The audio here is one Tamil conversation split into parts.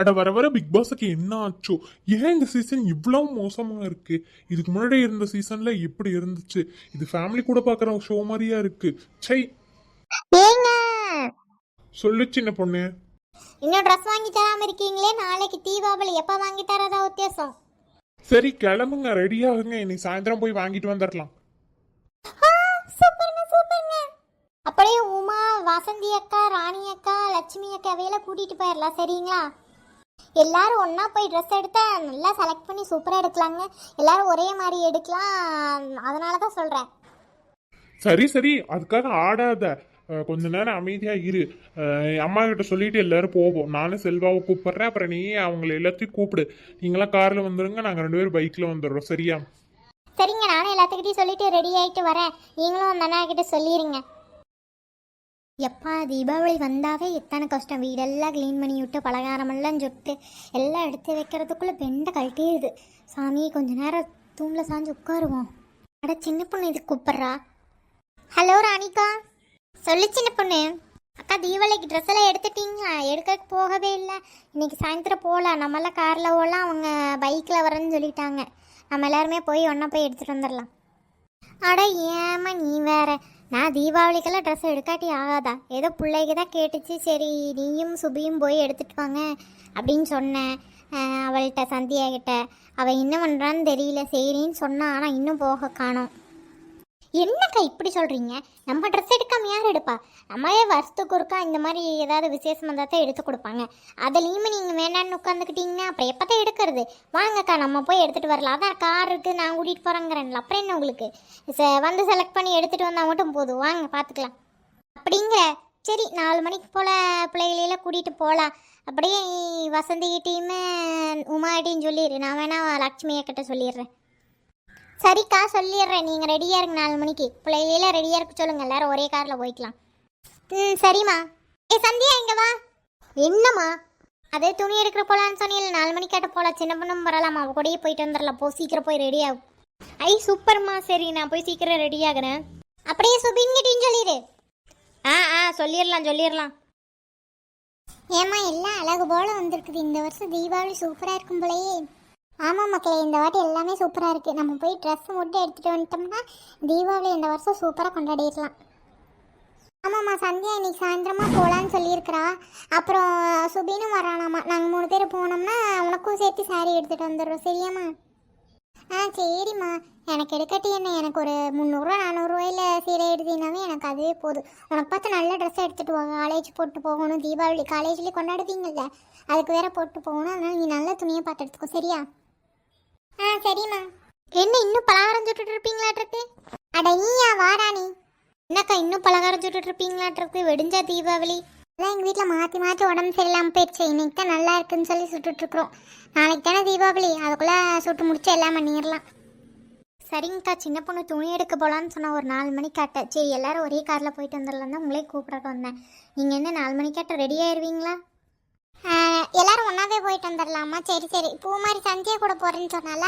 அட வர வர பிக் பாஸுக்கு என்ன ஆச்சோ ஏன் இந்த சீசன் இவ்வளவு மோசமா இருக்கு? இதுக்கு முன்னாடி இருந்த சீசன்ல எப்படி இருந்துச்சு. இது ஃபேமிலி கூட பார்க்குற ஷோ மாதிரியா இருக்கு. சை சொல்லு சின்ன பொண்ணு. இன்னும் ட்ரெஸ் வாங்கி தராம இருக்கீங்களே? நாளைக்கு தீபாவளி. எப்ப வாங்கி தரதா வித்தியாசம் சரி கிளம்புங்க. ரெடி ஆகுங்க இன்னைக்கு சாயந்தரம் போய் வாங்கிட்டு வந்துடலாம் அப்படியே உமா வசந்தி அக்கா ராணி அக்கா லட்சுமி அக்கா அவையெல்லாம் கூட்டிட்டு போயிடலாம் சரிங்களா? எல்லாரும் ஒண்ணா போய் ட்ரெஸ் எடுத்தா நல்லா செலக்ட் பண்ணி சூப்பரா எடுக்கலாங்க. எல்லாரும் ஒரே மாதிரி எடுக்கலாம். அதனால தான் சொல்றேன். சரி சரி. அதுக்காக ஆடாத. அஹ், கொஞ்ச நேரம் அமைதியா இரு. அஹ், அம்மா கிட்ட சொல்லிட்டு எல்லாரும் போவோம். நானும் செல்வாவை கூப்பிடுறேன். அப்புறம் நீ அவங்கள எல்லாத்தையும் கூப்பிடு. நீங்களாம் கார்ல வந்துருங்க. நாங்க ரெண்டு பேரும் பைக்ல வந்துடுறோம். சரியா? சரிங்க நானும் எல்லாத்துக்கிட்டையும் சொல்லிட்டு ரெடி ஆயிட்டு வரேன். நீங்களும் அந்த அண்ணா கிட்ட சொல்லிடுங்க எப்பா தீபாவளி வந்தாவே எத்தனை கஷ்டம். வீடெல்லாம் க்ளீன் பண்ணி விட்டு பலகாரமெல்லாம் சுட்டு எல்லாம் எடுத்து வைக்கிறதுக்குள்ளே பெண்டை கழட்டிடுது. சாமி கொஞ்ச நேரம் தூணில் சாஞ்சு உட்காருவோம். அட சின்ன பொண்ணு இது கூப்பிட்றா. ஹலோ ராணிகா சொல்லு சின்ன பொண்ணு. அக்கா தீபாவளிக்கு ட்ரெஸ் எல்லாம் எடுத்துட்டீங்களா? எடுக்க போகவே இல்லை. இன்னைக்கு சாயந்தரம் போகலாம். நம்மளாம் காரில் போகலாம். அவங்க பைக்கில் வரேன்னு சொல்லிட்டாங்க. நம்ம எல்லாருமே போய் ஒன்றா போய் எடுத்துகிட்டு வந்துடலாம். அட ஏமா நீ வேற. நான் தீபாவளிக்கெல்லாம் ட்ரெஸ் எடுக்காட்டி ஆகாதா? ஏதோ பிள்ளைக்கு தான் கேட்டுச்சு சரி நீயும் சுபியும் போய் எடுத்துட்டு வாங்க அப்படின்னு சொன்னேன். அவள்கிட்ட சந்தியா கிட்ட அவள் என்ன பண்ணுறான்னு தெரியல சரின்னு சொன்னான் ஆனால் இன்னும் போக காணோம். என்னக்கா இப்படி சொல்கிறீங்க நம்ம ட்ரெஸ் எடுக்காமல் யார் எடுப்பா? நம்மளே வருஷத்துக்கு ஒருக்கா இந்த மாதிரி ஏதாவது விசேஷம் வந்தால் தான் எடுத்து கொடுப்பாங்க. அதுலேயுமே நீங்கள் வேண்டான்னு உட்காந்துக்கிட்டீங்கன்னா அப்புறம் எப்போ தான் எடுக்கிறது? வாங்கக்கா நம்ம போய் எடுத்துகிட்டு வரலாம். அதான் கார் இருக்குது நான் கூட்டிகிட்டு போகிறேங்கிறேன்ல அப்புறம் என்ன உங்களுக்கு? ச- வந்து செலக்ட் பண்ணி எடுத்துகிட்டு வந்தால் மட்டும் போதும். வாங்க பார்த்துக்கலாம் அப்படிங்கிற சரி நாலு மணிக்கு போல் பிள்ளைகளெல்லாம் கூட்டிகிட்டு போகலாம் அப்படியே வசந்திகிட்டையுமே உமாகிட்டையும் சொல்லிடு நான் வேணா லக்ஷ்மியை கிட்ட சொல்லிடுறேன். சரிக்கா சொல்லிடுறேன். நீங்கள் ரெடியாக இருங்க நாலு மணிக்கு. பிள்ளைகளெல்லாம் ரெடியாக இருக்க சொல்லுங்கள் எல்லாரும் ஒரே காரில் போய்க்கலாம். ம் சரிம்மா. ஏ சந்தியா இங்கே வா. என்னம்மா? அதே துணி எடுக்கிற போலான்னு சொன்னீங்க நாலு மணிக்காட்ட போகலாம் சின்ன பொண்ணும் வரலாமா? அவ கூடயே போயிட்டு வந்துடலாம். போ சீக்கிரம் போய் ரெடி ஆகும் ஐ சூப்பர்மா சரி நான் போய் சீக்கிரம் ரெடி ஆகுறேன் அப்படியே சுபின்கிட்டையும் சொல்லிடு ஆ ஆ சொல்லிடலாம் சொல்லிடலாம். ஏமா எல்லாம் அழகு போல வந்திருக்குது. இந்த வருஷம் தீபாவளி சூப்பராக இருக்கும் போலயே. ஆமாம் மக்களே இந்த வாட்டி எல்லாமே சூப்பராக இருக்குது நம்ம போய் ட்ரெஸ் மட்டும் எடுத்துகிட்டு வந்துட்டோம்னா தீபாவளி இந்த வருஷம் சூப்பராக கொண்டாடிடலாம். ஆமாம்மா சந்தியா இன்னைக்கு சாயந்தரமாக போகலான்னு சொல்லியிருக்கிறா. அப்புறம் சுபினும் வரானாம்மா நாங்கள் மூணு பேர் போனோம்னா உனக்கும் சேர்த்து saree எடுத்துகிட்டு வந்துடுறோம். சரியாம்மா? ஆ சரிம்மா. எனக்கு எடுக்கட்டி என்ன? எனக்கு ஒரு முந்நூறுரூவா நானூறுரூவாயில் சீரை எடுத்தீங்கன்னாவே எனக்கு அதுவே போதும். உனக்கு பார்த்து நல்ல ட்ரெஸ் எடுத்துகிட்டு வா காலேஜ் போட்டு போகணும். தீபாவளி காலேஜ்லேயே கொண்டாடுவீங்கல்ல. அதுக்கு வேற போட்டு போகணும். அதனால் நீ நல்ல துணியை பார்த்து எடுத்துக்கோ. சரியா? ஆ சரிம்மா. என்ன இன்னும் பலகாரம் சுட்டுட்டு இருப்பீங்களாட்டிருக்கு? அட நீயா வாடா நீ. என்னக்கா இன்னும் பலகாரம் சுட்டுட்டு இருப்பீங்களாட்டிருக்கு வெடிஞ்சா தீபாவளி. அதான் எங்கள் வீட்டில் மாற்றி மாற்றி உடம்பு சரியில்லாமல் போயிடுச்சு. இன்னைக்கு தான் நல்லா இருக்குன்னு சொல்லி சுட்டுட்ருக்குறோம் நாளைக்கு தானே தீபாவளி. அதுக்குள்ளே சுட்டு முடிச்சு எல்லாம் பண்ணிடலாம். சரிங்கக்கா சின்ன பொண்ணு துணி எடுக்க போகலான்னு சொன்ன ஒரு நாலு மணிக்காட்ட சரி எல்லாரும் ஒரே காரில் போயிட்டு வந்துடலாம் தான் உங்களே கூப்பிடட்டு வந்தேன். நீங்கள் என்ன நாலு மணிக்காட்ட ரெடி ஆயிடுவீங்களா எல்லாரும் ஒன்றாவே போயிட்டு வந்துடலாமா சரி சரி. பூ மாதிரி சஞ்சய் கூட போகிறேன்னு சொன்னால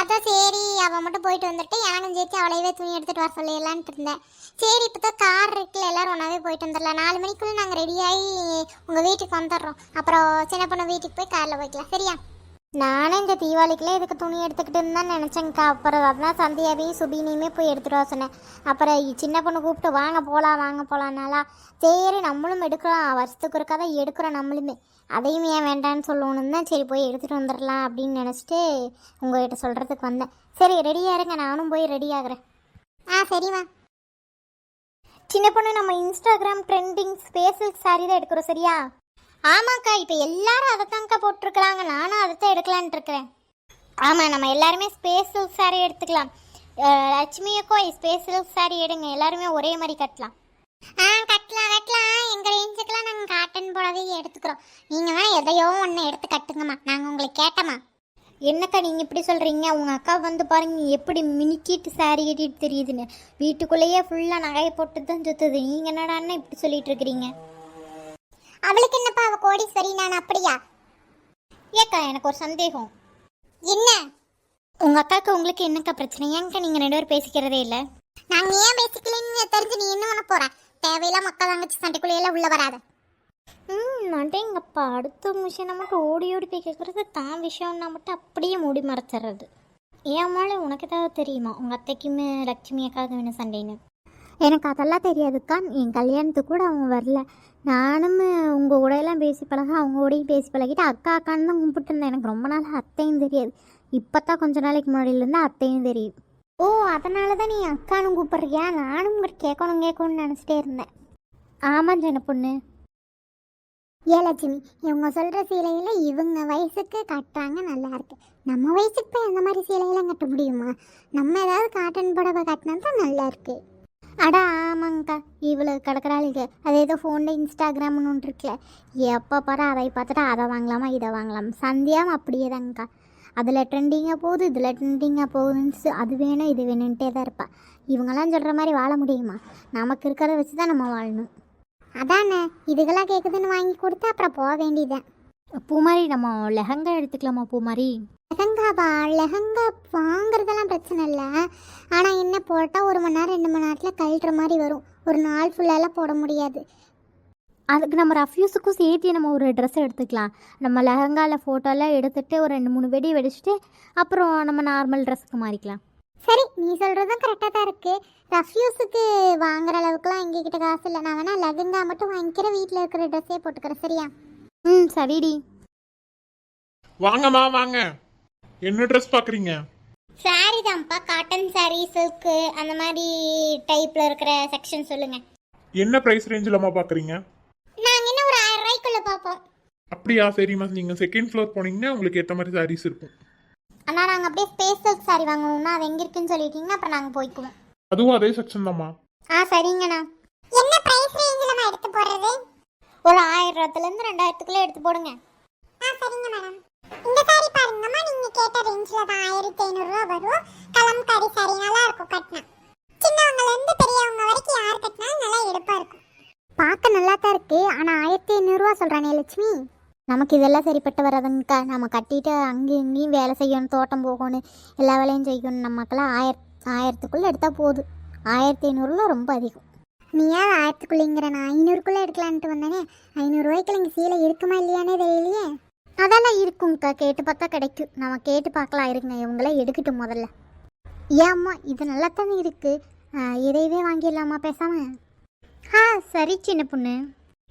அதான் சரி அவள் மட்டும் போயிட்டு வந்துட்டு யானும் சேர்த்து அவளையவே துணி எடுத்துகிட்டு வர சொல்லிடலான்ட்டு இருந்தேன். சரி இப்போ தான் கார் இருக்குல்ல எல்லாரும் ஒன்றாவே போயிட்டு வந்துடலாம் நாலு மணிக்குள்ளே நாங்கள் ரெடியாகி உங்கள் வீட்டுக்கு வந்துடுறோம் அப்புறம் சின்ன பொண்ணு வீட்டுக்கு போய் காரில் போய்க்கலாம். சரியா? நானும் இந்த தீபாவளிக்குள்ளே இதுக்கு துணி எடுத்துக்கிட்டு தான் நினச்சேங்க்கா அப்புறம் அதான் சந்தியாவையும் சுபீனையுமே போய் எடுத்துகிட்டு வர சொன்னேன். அப்புறம் சின்ன பொண்ணு கூப்பிட்டு வாங்க போகலாம் வாங்க போகலான்னாலா சரி நம்மளும் எடுக்கிறோம் வருஷத்துக்கு ஒருக்கா தான் எடுக்கிறோம் நம்மளுமே. அதையும் ஏன் வேண்டான்னு சொல்லணும்னு தான் சரி போய் எடுத்துகிட்டு வந்துடலாம் அப்படின்னு நினச்சிட்டு உங்கள்கிட்ட சொல்கிறதுக்கு வந்தேன். சரி ரெடியாக இருங்க நானும் போய் ரெடி ஆகுறேன். ஆ சரிம்மா சின்ன பொண்ணு நம்ம இன்ஸ்டாகிராம் ட்ரெண்டிங் ஸ்பேஸில் சாரி தான் எடுக்கிறோம் சரியா? ஆமாக்கா இப்போ எல்லாரும் அதை தான்க்கா போட்டிருக்கிறாங்க. நானும் அதை தான் எடுக்கலான் இருக்கிறேன். ஆமாம் நம்ம எல்லாருமே ஸ்பேசல் சாரி எடுத்துக்கலாம். அஹ் லட்சுமியக்கோ ஸ்பேசல் சாரி எடுங்க. எல்லாருமே ஒரே மாதிரி கட்டலாம். ஆ கட்டலாம் கட்டலாம் எங்கள் ரேஞ்சுக்கெல்லாம் நாங்கள் காட்டன் புடவை எடுத்துக்கிறோம். நீங்கள் வேணால் எதையோ ஒன்று எடுத்து கட்டுங்கம்மா. நாங்கள் உங்களை கேட்டோமா என்னக்கா நீங்கள் இப்படி சொல்கிறீங்க உங்கள் அக்கா வந்து பாருங்க எப்படி மினிக்கிட்டு சாரி கட்டிட்டு தெரியுதுன்னு. வீட்டுக்குள்ளேயே ஃபுல்லாக நகையை போட்டு தான் சுற்றுது நீங்கள் என்னடான்னு இப்படி சொல்லிட்டு இருக்கிறீங்க? அவளுக்கு என்னப்பா? அவ கோடீஸ்வரி நான் அப்படியா? ஏக்கா எனக்கு ஒரு சந்தேகம். என்ன? உங்க அக்காக்கு உங்களுக்கு என்னக்கா பிரச்சனை? ஏன்க்கா நீங்க ரெண்டு பேரும் பேசிக்கிறதே இல்ல? நாங்க ஏன் பேசிக்கலன்னு தெரிஞ்சு நீ என்ன பண்ண போற? தேவையில்லாம அக்கா தங்கச்சி சண்டைக்குள்ளே எல்லாம் உள்ள வராத. ம் நடேங்கப்பா அடுத்த மிஷினை மட்டும் ஓடி ஓடி போய் கேட்குறது தான் விஷயம்னா மட்டும் அப்படியே மூடி மறைச்சிடுறது. ஏன் மேலே உனக்கு ஏதாவது தெரியுமா? உங்கள் அத்தைக்குமே லட்சுமி அக்காவுக்கு வேணும் சண்டைன்னு? எனக்கு அதெல்லாம் தெரியாதுக்கா என் கல்யாணத்துக்கு கூட அவங்க வரல. நானும் உங்கள் கூடையெல்லாம் பேசி பழக அவங்க கூடயும் பேசி பழகிட்டு அக்கா அக்கான்னு தான் கும்பிட்டு இருந்தேன். எனக்கு ரொம்ப நாள் அத்தையும் தெரியாது. இப்போ தான் கொஞ்ச நாளைக்கு முன்னாடியிலேருந்து அத்தையும் தெரியும். ஓ அதனால தான் நீ அக்கானும் கூப்பிட்றியா? நானும் உங்கள்கிட்ட கேட்கணும் கேட்கணும்னு நினச்சிட்டே இருந்தேன். ஆமாம் சின்ன பொண்ணு. ஏ லட்சுமி இவங்க சொல்கிற சீலையில் இவங்க வயசுக்கு கட்டுறாங்க நல்லா இருக்கு. நம்ம வயசுக்கு போய் அந்த மாதிரி சீலையெல்லாம் கட்ட முடியுமா? நம்ம ஏதாவது காட்டன் புடவை கட்டினா தான் நல்லா இருக்கு. அடா ஆமாங்கக்கா. இவ்வளோ கிடக்கிறாளுங்க. அது ஏதோ ஃபோனில் இன்ஸ்டாகிராம்னு ஒன்று இருக்குல்ல. எப்போ பாரு அதை பார்த்துட்டு அதை வாங்கலாமா இதை வாங்கலாம்? சந்தியாவும் அப்படியே தாங்கக்கா அதில் ட்ரெண்டிங்காக போகுது இதில் ட்ரெண்டிங்காக போகுதுன்னு அது வேணும் இது வேணுன்ட்டே தான் இருப்பா. இவங்கெல்லாம் சொல்கிற மாதிரி வாழ முடியுமா? நமக்கு இருக்கிறத வச்சு தான் நம்ம வாழணும். அதானே இதுக்கெல்லாம் கேட்குதுன்னு வாங்கி கொடுத்தா அப்புறம் போக வேண்டியதுதான் பூமாரி நம்ம லெஹங்கா எடுத்துக்கலாமா பூமாரி? லெஹங்காவா? லெஹங்கா வாங்குறதெல்லாம் பிரச்சனை இல்லை. ஆனால் என்ன போட்டால் ஒரு மணி நேரம் ரெண்டு மணி நேரத்தில் கழட்டுற மாதிரி வரும். ஒரு நாள் ஃபுல்லாலாம் போட முடியாது. அதுக்கு நம்ம ரஃப்யூஸுக்கும் சேர்த்து நம்ம ஒரு ட்ரெஸ் எடுத்துக்கலாம். நம்ம லெஹங்காவில் ஃபோட்டோலாம் எடுத்துட்டு ஒரு ரெண்டு மூணு வெடி வெடிச்சிட்டு அப்புறம் நம்ம நார்மல் ட்ரெஸ்ஸுக்கு மாறிக்கலாம். சரி நீ சொல்கிறதும் கரெக்டாக தான் இருக்குது ரஃப்யூஸுக்கு வாங்குற அளவுக்குலாம் எங்ககிட்ட காசு இல்லை. நான் வேணால் லெஹங்கா மட்டும் வாங்கிக்கிறேன் வீட்டில் இருக்கிற ட்ரெஸ்ஸே போட்டுக்கிறேன் சரியா? ம் சரிடி. வாங்கம்மா வாங்க. என்ன ட்ரெஸ் பாக்குறீங்க? சாரி தான்ப்பா. காட்டன் சாரி சில்க்கு அந்த மாதிரி டைப்பில் இருக்கிற செக்ஷன் சொல்லுங்கள் என்ன பிரைஸ் ரேஞ்சிலம்மா பாக்குறீங்க நாங்கள் என்ன ஒரு ஆயிரம் ரூபாய்க்குள்ளே பார்ப்போம். அப்படியா? சரிம்மா நீங்க செகண்ட் ஃப்ளோர் போனீங்கன்னா உங்களுக்கு ஏற்ற மாதிரி சாரீஸ் இருக்கும். அண்ணா நாங்கள் அப்படியே ஸ்பேஸ் சில்க் சாரி வாங்கணும்னா அது எங்கே இருக்குன்னு சொல்லிட்டீங்கன்னா அப்புறம் நாங்கள் போய்க்குவோம். அதுவும் அதே செக்ஷன் தாம்மா. ஆ சரிங்கண்ணா. என்ன பிரைஸ் ரேஞ்சில் எடுத்து போடுறது? ஒரு ஆயிரத்துலேருந்து ரெண்டாயிரத்துக்குள்ளே எடுத்து போடுங்க. ஆ சரிங்க மேடம் இந்த சாரி பாருங்கம்மா நீங்க கேட்ட ரேஞ்சில் தான் ஆயிரத்தி ஐநூறுரூவா வரும். கலம்காரி சாரி நல்லா இருக்கும் கட்டினா. சின்னவங்கலேருந்து பெரியவங்க வரைக்கும் யார் கட்டினாலும் நல்லா எடுப்பாக இருக்கும். பார்க்க நல்லா தான் இருக்கு ஆனால் ஆயிரத்தி சொல்கிறானே லட்சுமி? நமக்கு இதெல்லாம் சரிப்பட்டு வராதுங்கக்கா. நம்ம கட்டிட்டு அங்கேயும் இங்கேயும் வேலை செய்யணும் தோட்டம் போகணும் எல்லா வேலையும் செய்யணும். நமக்கெல்லாம் ஆயிர ஆயிரத்துக்குள்ளே எடுத்தால் போதும். ஆயிரத்தி ஐநூறுலாம் ரொம்ப அதிகம். நீ ஏன் ஆயிரத்துக்குள்ளேங்கிற நான் ஐநூறுக்குள்ளே எடுக்கலான்ட்டு வந்தேனே. ஐநூறுரூவாய்க்குள்ள இங்கே சீலை இருக்குமா இல்லையானே தெரியலையே. அதெல்லாம் இருக்கும்க்கா. கேட்டு பார்த்தா கிடைக்கும். நம்ம கேட்டு பார்க்கலாம். இருங்க இவங்களாம் எடுக்கட்டும் முதல்ல. ஏம்மா இது நல்லா தானே இருக்குது இதையவே வாங்கிடலாமா பேசாம? ஆ சரி சின்ன பொண்ணு.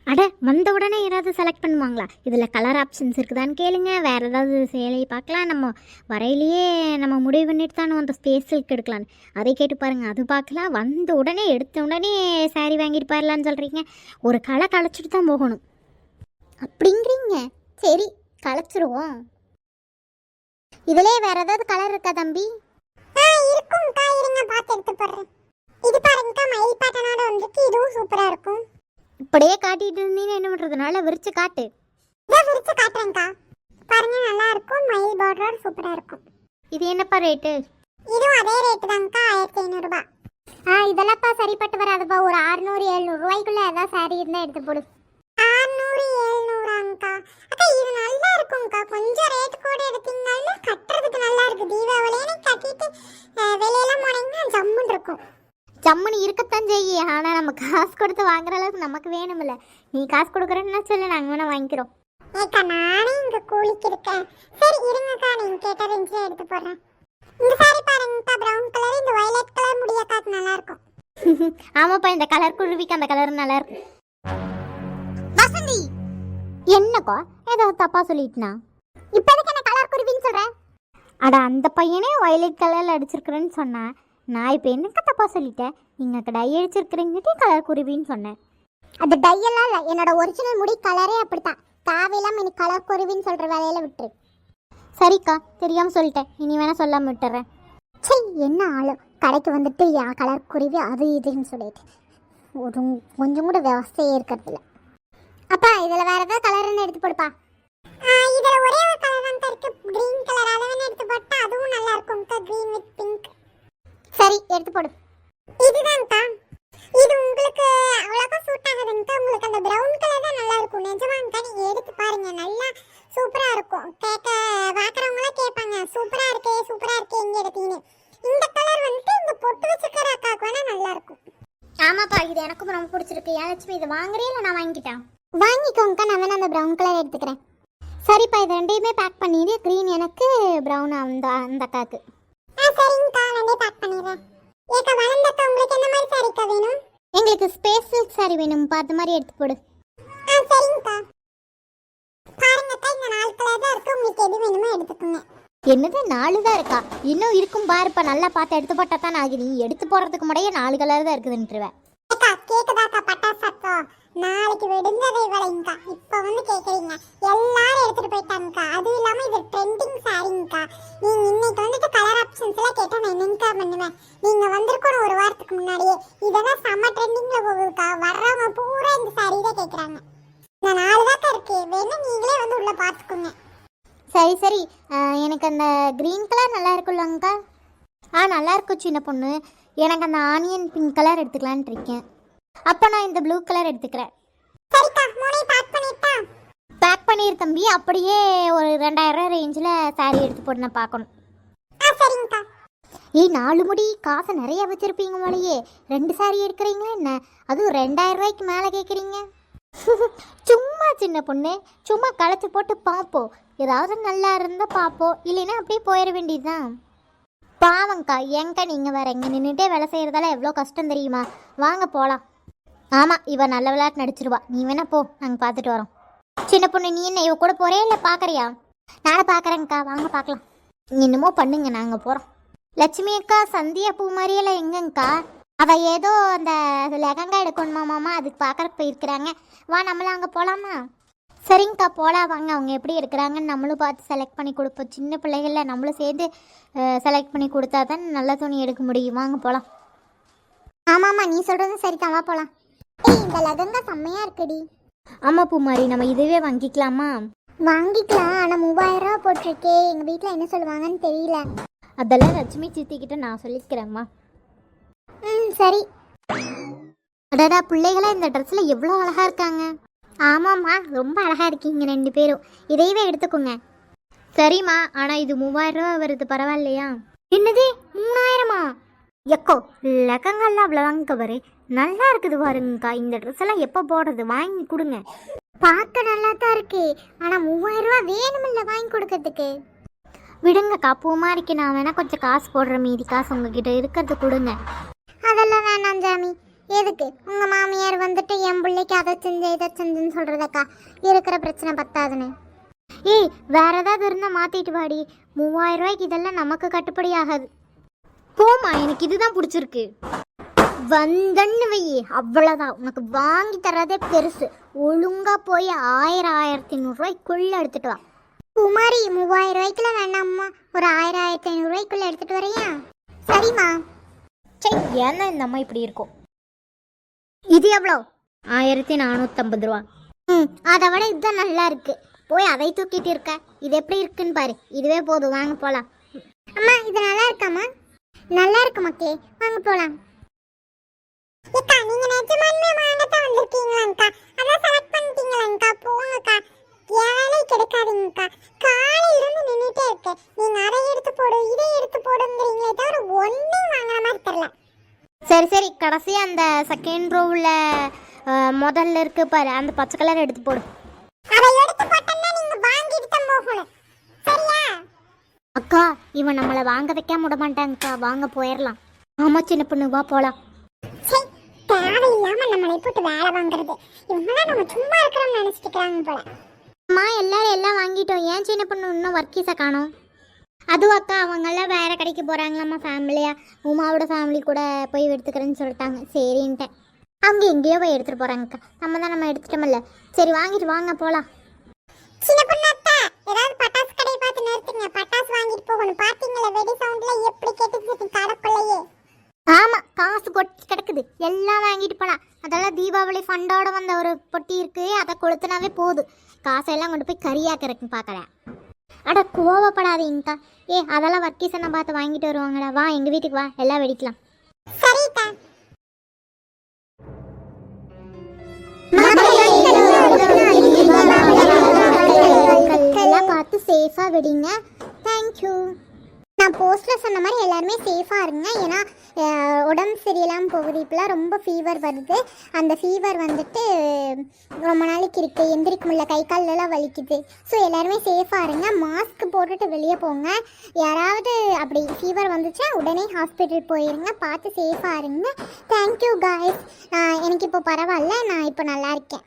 அட வந்த உடனே ஏதாவது செலக்ட் பண்ணுவாங்களா? இதில் கலர் ஆப்ஷன்ஸ் இருக்குதான்னு கேளுங்க. வேறு ஏதாவது சேலையை பார்க்கலாம். நம்ம வரையிலேயே நம்ம முடிவு பண்ணிட்டு தான் அந்த ஸ்பேஸ் சில்க் எடுக்கலான்னு அதை கேட்டு பாருங்கள் அது பார்க்கலாம். வந்த உடனே எடுத்த உடனே சாரி வாங்கிட்டு போயிடலான்னு சொல்கிறீங்க ஒரு களை களைச்சிட்டு தான் போகணும். அப்படிங்கிறீங்க. சரி களைச்சிருவோம். இதிலே வேறு ஏதாவது கலர் இருக்கா தம்பி? காட்டிட்டு இருந்தீங்கன்னா என்ன பண்றதுனால விரிச்சு காட்டு. விரிச்சு காட்டுறேன்க்கா. பாருங்க நல்லா இருக்கும் மயில் பார்டரோட சூப்பரா இருக்கும். இது என்னப்பா ரேட்டு இதுவும் அதே ரேட்டு தான்க்கா ஆயிரத்தி ஐநூறுபா ஆ இதெல்லாம்ப்பா சரிப்பட்டு வராதுப்பா. ஒரு அறுநூறு எழுநூறு ரூபாய்க்குள்ள ஏதாவது சாரி இருந்தால் எடுத்து போடு. அறுநூறு எழுநூறாங்கக்கா அக்கா இது நல்லா இருக்கும்க்கா கொஞ்சம் ரேட் கூட எடுத்தீங்கன்னா கட்டுறதுக்கு நல்லா இருக்கு தீபாவளின்னு கட்டிட்டு வெளியெல்லாம் போனீங்கன்னா ஜம்முன்னு இருக்கும். ஜம்முன்னு இருக்கத்தான் செய்ய ஆனால் நம்ம காசு கொடுத்து வாங்குற அளவுக்கு நமக்கு வேணுமில்ல நீ காசு கொடுக்குறேன்னா சொல்லு? நாங்கள் வேணா வாங்கிக்கிறோம். ஏக்கா நானே இங்கே கூலிக்கு இருக்கேன். சரி இருங்கக்கா நீங்கள் கேட்ட ரேஞ்சில் எடுத்து போடுறேன். இந்த சாரி பாருங்கக்கா ப்ரௌன் கலர் இந்த வயலட் கலர் முடியக்காக்கு நல்லா இருக்கும் ஆமாப்பா இந்த கலர் குருவிக்கு அந்த கலர் நல்லா இருக்கும் வசந்தி! என்னக்கா? ஏதோ தப்பா சொல்லிட்டுனா? இப்போ எதுக்கு என்ன கலர் குருவின்னு சொல்ற? அட அந்த பையனே வயலட் கலர்ல அடிச்சிருக்கிறேன்னு சொன்னேன் நான் இப்போ என்னக்கா தப்பா சொல்லிட்டேன் நீங்க டை அடிச்சிருக்கிறீங்கிட்டே கலர் குருவின்னு சொன்னேன். அது டையெல்லாம் இல்லை. என்னோட ஒரிஜினல் முடி கலரே அப்படித்தான். தேவையில்லாம எனக்கு கலர் குருவின்னு சொல்ற வேலையில விட்டுரு. சரிக்கா தெரியாம சொல்லிட்டேன். இனி வேணா சொல்லாம விட்டுறேன். சரி என்ன ஆளு? கடைக்கு வந்துட்டு யா கலர் குருவி அது இதுன்னு சொல்லிட்டு. ஒரு கொஞ்சம் கூட விவசாயே இருக்கிறதில்ல அப்பா இதுல வேற ஏதாவது கலர்னு எடுத்து போடுப்பா. இதுல ஒரே லட்சுமி இதை வாங்குறே இல்லை நான் வாங்கிட்டேன் வாங்கிக்கோங்கக்கா நான் வேணா அந்த ப்ரௌன் கலர் எடுத்துக்கிறேன். சரிப்பா இது ரெண்டையுமே பேக் பண்ணிடு. க்ரீன் எனக்கு ப்ரௌன் அந்த அந்த அக்காக்கு. ஆ சரிங்கக்கா ரெண்டே பேக் பண்ணிடுறேன் ஏக்கா வளர்ந்தக்கா உங்களுக்கு என்ன மாதிரி சாரிக்கா வேணும்? எங்களுக்கு ஸ்பேஸ் சில்க் சாரி வேணும்ப்பா அது மாதிரி எடுத்து போடு. ஆ சரிங்கக்கா. பாருங்கக்கா இந்த நாலு கலர் தான் இருக்கு. உங்களுக்கு எது வேணுமோ எடுத்துக்கோங்க. என்னது நாலு தான் இருக்கா? இன்னும் இருக்கும் பாருப்பா நல்லா பார்த்து எடுத்து போட்டா தான் ஆகுது. நீ எடுத்து போடுறதுக்கு முறையே நாலு கலர் தான் இருக்குதுன்ட்டுருவேன் கேக்குதாக்கா பட்டாசு சத்தம் நாளைக்கு விடுந்ததை இவளைங்கக்கா இப்போ வந்து கேக்குறீங்க. எல்லாரும் எடுத்துட்டு போயிட்டாங்கக்கா. அதுவும் இல்லாம இது ட்ரெண்டிங் சாரிங்கக்கா நீங்க இன்னைக்கு வந்துட்டு கலர் ஆப்ஷன்ஸ் எல்லாம் கேட்டா நான் என்னங்கக்கா பண்ணுவேன்? நீங்க வந்திருக்கணும் ஒரு வாரத்துக்கு முன்னாடியே. இதெல்லாம் செம்ம ட்ரெண்டிங்ல போகுதுக்கா. வர்றவங்க பூரா இந்த சாரி தான் கேக்குறாங்க. இந்த நாலு தாக்கா இருக்கு. வேணா நீங்களே வந்து உள்ள பாத்துக்கோங்க. சரி சரி. எனக்கு அந்த க்ரீன் கலர் நல்லா இருக்குல்லங்கக்கா ஆ நல்லா இருக்கும் சின்ன பொண்ணு. எனக்கு அந்த ஆனியன் பிங்க் கலர் எடுத்துக்கலான் இருக்கேன். அப்போ நான் இந்த ப்ளூ கலர் எடுத்துக்கிறேன். சரிக்கா மூணையும் பேக் பண்ணிட்டா? பேக் பண்ணிரு தம்பி அப்படியே ஒரு ரெண்டாயிரம் ரேஞ்சில் சாரி எடுத்து போட்டு நான் பார்க்கணும். ஆ சரிங்கக்கா. ஏய் நாலு முடி காசை நிறைய வச்சிருப்பீங்க போலயே. ரெண்டு சாரி எடுக்கிறீங்களா என்ன? அதுவும் ரெண்டாயிரம் ரூபாய்க்கு மேலே கேட்குறீங்க சும்மா சின்ன பொண்ணு சும்மா களைச்சி போட்டு பார்ப்போம். ஏதாவது நல்லா இருந்தால் பார்ப்போம். இல்லைன்னா அப்படியே போயிட வேண்டியதுதான். பாவங்க்கா எங்க நீங்கள் வேற எங்கே நின்றுட்டே வேலை செய்கிறதால எவ்வளோ கஷ்டம் தெரியுமா? வாங்க போகலாம் ஆமாம் இவ நல்ல விளையாட்டு நடிச்சிருவா. நீ வேணா போ நாங்கள் பார்த்துட்டு வரோம். சின்ன பொண்ணு நீ என்ன இவ கூட போறே இல்லை பார்க்குறியா நானும் பார்க்குறேங்க்கா வாங்க பார்க்கலாம் என்னமோ பண்ணுங்க நாங்கள் போகிறோம் லட்சுமி அக்கா சந்தியா பூ மாதிரியெல்லாம் எங்கங்க்கா அவள் ஏதோ அந்த லெகங்கா எடுக்கணுமாமாம்மா அதுக்கு பார்க்கறக்கு போயிருக்கிறாங்க. வா நம்மளும் அங்கே போகலாமா சரிங்கக்கா போகலாம் வாங்க அவங்க எப்படி இருக்கிறாங்கன்னு நம்மளும் பார்த்து செலக்ட் பண்ணி கொடுப்போம். சின்ன பிள்ளைகளில் நம்மளும் சேர்ந்து செலக்ட் பண்ணி கொடுத்தா தான் நல்ல துணி எடுக்க முடியும். வாங்க போகலாம் ஆமாம்மா நீ சொல்கிறதும் சரிக்கா வா போகலாம் இந்த லெகங்கா செம்மையாக இருக்குடி. ஆமாம் பூமாரி நம்ம இதுவே வாங்கிக்கலாமா? வாங்கிக்கலாம் ஆனால் மூவாயிரம் ரூபா போட்டிருக்கே. எங்கள் வீட்டில் என்ன சொல்லுவாங்கன்னு தெரியல. அதெல்லாம் லட்சுமி சித்திக்கிட்ட நான் சொல்லிக்கிறேம்மா ம் சரி. அடடா பிள்ளைகளா இந்த ட்ரெஸ்ஸில் எவ்வளோ அழகாக இருக்காங்க. ஆமாம்மா ரொம்ப அழகாக இருக்கீங்க ரெண்டு பேரும். இதையவே எடுத்துக்கோங்க. சரிம்மா ஆனால் இது மூவாயிரம் ரூபா வருது பரவாயில்லையா? என்னது மூணாயிரமா? எக்கோ லெக்கங்கள்லாம் அவ்வளோ வாங்க பாரு நல்லா இருக்குது பாருங்கக்கா. இந்த ட்ரெஸ் எல்லாம் எப்போ போடுறது? வாங்கி கொடுங்க. பார்க்க நல்லா தான் இருக்கு. ஆனால் மூவாயிரம் ரூபா வேணுமில்ல வாங்கி கொடுக்கறதுக்கு. விடுங்கக்கா பூமாரிக்கு நான் வேணா கொஞ்சம் காசு போடுற மீதி காசு உங்ககிட்ட இருக்கிறது கொடுங்க. அதெல்லாம் வேணாம் ஜாமி எதுக்கு? உங்க மாமியார் வந்துட்டு என் பிள்ளைக்கு அதை செஞ்சு இதை செஞ்சுன்னு சொல்றதக்கா? இருக்கிற பிரச்சனை பத்தாதுன்னு. ஏய் வேற ஏதாவது இருந்தால் மாற்றிட்டு வாடி. மூவாயிரம் ரூபாய்க்கு இதெல்லாம் நமக்கு கட்டுப்படி ஆகாது. போமா எனக்கு இதுதான் பிடிச்சிருக்கு. வந்தன்னு வையே அவ்வளோதான் உனக்கு வாங்கி தராதே பெருசு. ஒழுங்கா போய் ஆயிரம் ஆயிரத்தி ஐநூறுரூவாய்க்குள்ள எடுத்துட்டு வா. குமாரி மூவாயிரம் ரூபாய்க்குள்ள வேணாம்மா. ஒரு ஆயிரம் ஆயிரத்தி ஐநூறுரூவாய்க்குள்ள எடுத்துட்டு வரையா? சரிம்மா. சரி ஏன்னா இந்த அம்மா இப்படி இருக்கும். இது எவ்வளோ? ஆயிரத்தி நானூற்றம்பது ரூபா. ம் அதை விட இதுதான் நல்லா இருக்கு. போய் அதை தூக்கிட்டு இருக்க. இது எப்படி இருக்குன்னு பாரு. இதுவே போதும். வாங்க போலாம். அம்மா இதனால நல்லா இருக்கும் நல்லா வாங்க போலாம். அக்கா நீங்க நிஜமாலுமே வாங்கத்தான் வந்திருக்கீங்களாங்கக்கா அதான் செலக்ட் பண்ணிட்டீங்களாங்கக்கா போங்கக்கா. வேலை கிடைக்காதீங்கக்கா. காலையில இருந்து நின்றுட்டே இருக்கு நீங்க அதை எடுத்து போடு இதை எடுத்து போடுங்கிறீங்களே தவிர ஒன்றும் வாங்குற மாதிரி தெரியல. சரி சரி. கடைசி அந்த செகண்ட் ரோவில் முதல்ல இருக்கு பாரு. அந்த பச்சை கலர் எடுத்து போடு. அதை எடுத்து போட்டோம்னா நீங்க வாங்கிட்டு தான் போகணும். சரியா? அக்கா இவன் நம்மளை வாங்க வைக்காம விட மாட்டாங்கக்கா. வாங்க போயிடலாம் ஆமா சின்ன பொண்ணு வா போலாம். தேவையில்லாம நம்மளை போட்டு வேலை வாங்குறது. இவங்கெல்லாம் நம்ம சும்மா இருக்கிறோம்னு நினைச்சிட்டு போல. அம்மா எல்லாரும் எல்லாம் வாங்கிட்டோம். ஏன் சின்ன பொண்ணு இன்னும் ஒர்க்கீஸை காணோம்? அதுவும் அக்கா அவங்கெல்லாம் வேற கடைக்கு போகிறாங்களாம்மா ஃபேமிலியாக உமாவோட ஃபேமிலி கூட போய் எடுத்துக்கிறேன்னு சொல்லிட்டாங்க. சரின்ட்டேன். அவங்க எங்கேயோ போய் எடுத்துகிட்டு போகிறாங்கக்கா நம்ம தான் நம்ம எடுத்துட்டோம்ல. சரி வாங்கிட்டு வாங்க போகலாம் சின்ன பொண்ணாத்தா ஏதாவது பட்டாசு கடையை பார்த்து நிறுத்துங்க பட்டாசு வாங்கிட்டு போகணும் பாத்தீங்களா வெடி சவுண்ட்ல எப்படி கேட்டுச்சு கடைக்குள்ளேயே ஆமாம் காசு கொட்டி கிடக்குது எல்லாம் வாங்கிட்டு போகலாம் அதெல்லாம் தீபாவளி ஃபண்டோட வந்த ஒரு பொட்டி இருக்கு. அதை கொளுத்துனாவே போதும் காசெல்லாம் கொண்டு போய் கறியாக்கிறதுக்கு பார்க்கலாம் அட கோவப்படாதீங்கக்கா ஏ அதெல்லாம் வர்க்கீசனை பார்த்து வாங்கிட்டு வருவாங்கடா. வா எங்கள் வீட்டுக்கு வா. எல்லாம் வெடிக்கலாம். பார்த்து சேஃபாக வெடிங்க. தேங்க்யூ நான் போஸ்ட்டில் சொன்ன மாதிரி எல்லாருமே சேஃபாக இருங்க. ஏன்னா உடம்பு சரியில்லாமல் போகுது. இப்போலாம் ரொம்ப ஃபீவர் வருது. அந்த ஃபீவர் வந்துட்டு ரொம்ப நாளைக்கு இருக்குது எந்திரிக்க முடியல. கை காலெலாம் வலிக்குது. ஸோ எல்லாருமே சேஃபாக இருங்க. மாஸ்க் போட்டுட்டு வெளியே போங்க. யாராவது அப்படி ஃபீவர் வந்துச்சுன்னா உடனே ஹாஸ்பிட்டல் போயிருங்க. பார்த்து சேஃபாக இருங்க. தேங்க்யூ காய்ஸ் எனக்கு இப்போ பரவாயில்ல. நான் இப்போ நல்லா இருக்கேன்.